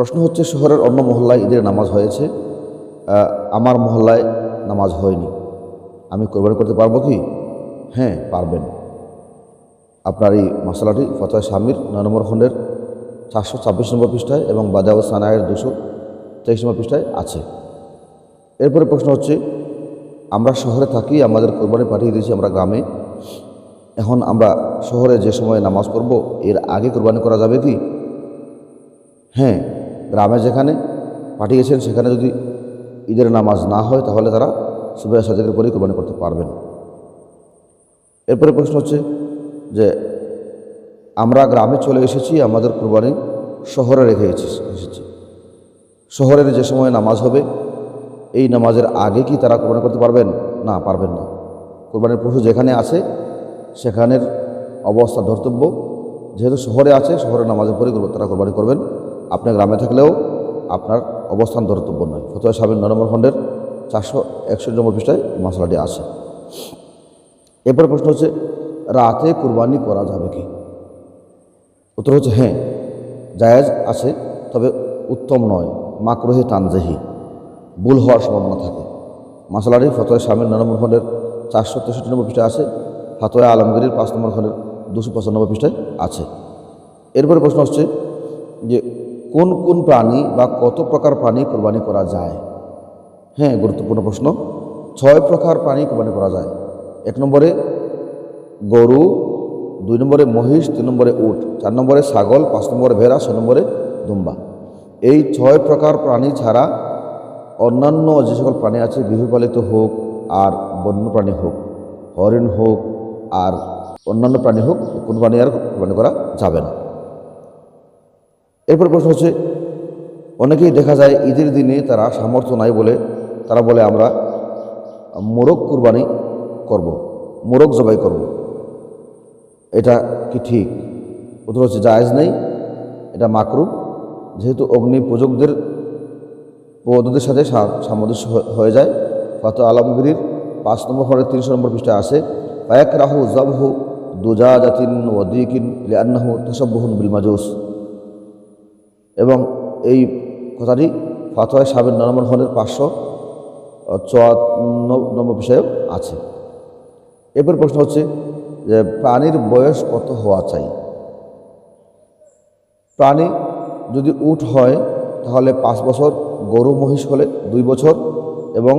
প্রশ্ন হচ্ছে শহরের অন্য মহল্লায় ঈদের নামাজ হয়েছে আমার মহল্লায় নামাজ হয়নি। আমি কোরবানি করতে পারব কি? হ্যাঁ পারবেন। আপনার এই মশলাটি ফতোয় স্বামীর নয় নম্বর খণ্ডের চারশো ছাব্বিশ নম্বর পৃষ্ঠায় এবং বাদাউ সানায়ের দুশো তেইশ নম্বর পৃষ্ঠায় আছে। এরপরে প্রশ্ন হচ্ছে, আমরা শহরে থাকি, আমাদের কোরবানি পাঠিয়ে দিয়েছি আমরা গ্রামে। এখন আমরা শহরে যে সময় নামাজ পড়ব, এর আগে কোরবানি করা যাবে কি? হ্যাঁ গ্রামে যেখানে পাঠিয়েছেন, সেখানে যদি ঈদের নামাজ না হয়, তাহলে তারা সুবাহ সাদেকের পরেই কোরবানি করতে পারবেন। এরপরে প্রশ্ন হচ্ছে যে, আমরা গ্রামে চলে এসেছি, আমাদের কোরবানি শহরে রেখে এসেছি শহরের যে সময় নামাজ হবে, এই নামাজের আগে কি তারা কোরবানি করতে পারবেন? না পারবেন না। কোরবানির পশু যেখানে আছে, সেখানের অবস্থা ধর্তব্য। যেহেতু শহরে আছে, শহরের নামাজের পরে তারা কোরবানি করবেন। আপনি গ্রামে থাকলেও আপনার অবস্থান ধর্তব্য নয়। ফতোয়া নয় নম্বর খণ্ডের চারশো একষট্টি নম্বর পৃষ্ঠায় মশলাটি আছে। এরপরে প্রশ্ন হচ্ছে, রাতে কোরবানি করা যাবে কি? উত্তর হচ্ছে হ্যাঁ জায়েজ আছে, তবে উত্তম নয়, মাকরোহে তানজেহি, ভুল হওয়ার সম্ভাবনা থাকে। মশলাটি ফতোয় স্বামীর নম্বর খণ্ডের চারশো তেষট্টি নম্বর পৃষ্ঠায় আছে, ফাতোয়া আলমগীরের পাঁচ নম্বর খণ্ডের দুশো পঁচানব্বই পৃষ্ঠায় আছে। এরপরে প্রশ্ন হচ্ছে যে কোন কোন প্রাণী বা কত প্রকার প্রাণী কোরবানি করা যায়? হ্যাঁ গুরুত্বপূর্ণ প্রশ্ন। ছয় প্রকার প্রাণী কোরবানি করা যায়। এক নম্বরে গরু, দুই নম্বরে মহিষ, তিন নম্বরে উট, চার নম্বরে ছাগল, পাঁচ নম্বরে ভেড়া, ছয় নম্বরে দুম্বা। এই ছয় প্রকার প্রাণী ছাড়া অন্যান্য যে সকল প্রাণী আছে, গৃহপালিত হোক আর বন্য প্রাণী হোক, হরিণ হোক আর অন্যান্য প্রাণী হোক, কোন প্রাণী আর কোরবানি করা যাবে না। এরপর প্রশ্ন হচ্ছে, অনেকেই দেখা যায় ঈদের দিনে তারা সামর্থ্য নাই বলে তারা বলে, আমরা মোরগ কুরবানি করব, মোরগ জবাই করব। এটা কি ঠিক? উত্তর হচ্ছে, জায়েজ নেই, এটা মাকরু। যেহেতু অগ্নি পূজকদের পদ্ধতির সাথে সামঞ্জস্য হয়ে যায় কত আলমগিরির পাঁচ নম্বর ফলের তিনশো নম্বর পৃষ্ঠা আছে পায়াক রাহু জবহু দুজা জাতিন ওদিকিন লিয়ান্নাহু তসব্বহুন বিল মাজুস। এবং এই কথাটি ফাতোয়া সাবের নম্বর খণ্ডের পাঁচশো চুয়ান্ন নম্বর বিষয়েও আছে। এরপর প্রশ্ন হচ্ছে যে, প্রাণীর বয়স কত হওয়া চাই? প্রাণী যদি উট হয়, তাহলে পাঁচ বছর, গরু, মহিষ হলে দুই বছর এবং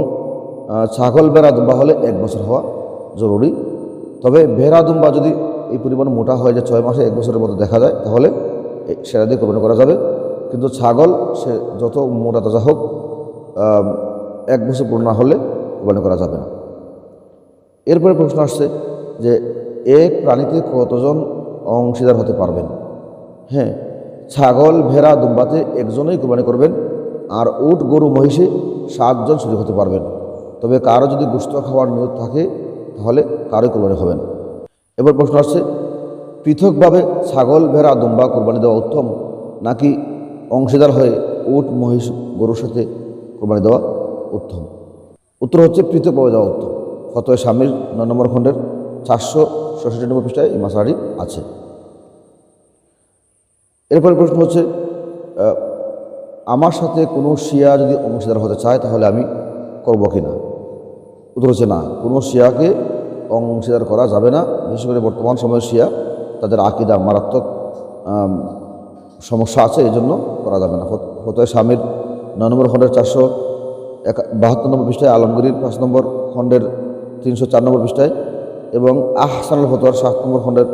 ছাগল বেড়া দুম্বা হলে এক বছর হওয়া জরুরি। তবে ভেড়া দুম্বা যদি এই পরিমাণ মোটা হয় যে ছয় মাসে এক বছরের মতো দেখা যায়, তাহলে সেটা দিয়ে কোরবানি করা যাবে কিন্তু ছাগল, সে যত মোটা তাজা হোক এক বছর পূর্ণ না হলে কোরবানি করা যাবে না। এরপরে প্রশ্ন আসছে যে এক প্রাণীতে কতজন অংশীদার হতে পারবেন? হ্যাঁ ছাগল, ভেড়া, দুম্বাতে একজনই কোরবানি করবেন আর উট, গরু, মহিষে সাতজন সুযোগ হতে পারবেন। তবে কারও যদি গোস্ত খাওয়ার নিয়ত থাকে, তাহলে কারোই কোরবানি হবে না। এবার প্রশ্ন আসছে, পৃথকভাবে ছাগল, ভেড়া, দুম্বা কোরবানি দেওয়া উত্তম নাকি অংশীদার হয়ে উট, মহিষ, গরুর সাথে কোরবানি দেওয়া উত্তম। উত্তর হচ্ছে পৃথকভাবে দেওয়া উত্তম। ফতোয় স্বামীর নয় নম্বর খণ্ডের চারশো ষষ্ঠী নম্বর পৃষ্ঠায় এই মাসাটি আছে। এরপরে প্রশ্ন হচ্ছে আমার সাথে কোনো শিয়া যদি অংশীদার হতে চায়, তাহলে আমি করব কি না? উত্তর হচ্ছে না। কোনো শিয়াকে অংশীদার করা যাবে না। বিশেষ করে বর্তমান সময়ে শিয়া, তাদের আকিদা মারাত্মক সমস্যা আছে, এই জন্য করা যাবে না। ফতোয় স্বামীর নয় নম্বর খণ্ডের চারশো এক বাহাত্তর নম্বর পৃষ্ঠায় আলমগীর, পাঁচ নম্বর খণ্ডের তিনশো চার নম্বর পৃষ্ঠায় এবং আহসানুল ফতোয়ার সাত নম্বর খণ্ডের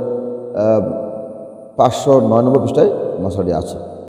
পাঁচশো নয় নম্বর পৃষ্ঠায় মশাটি আছে।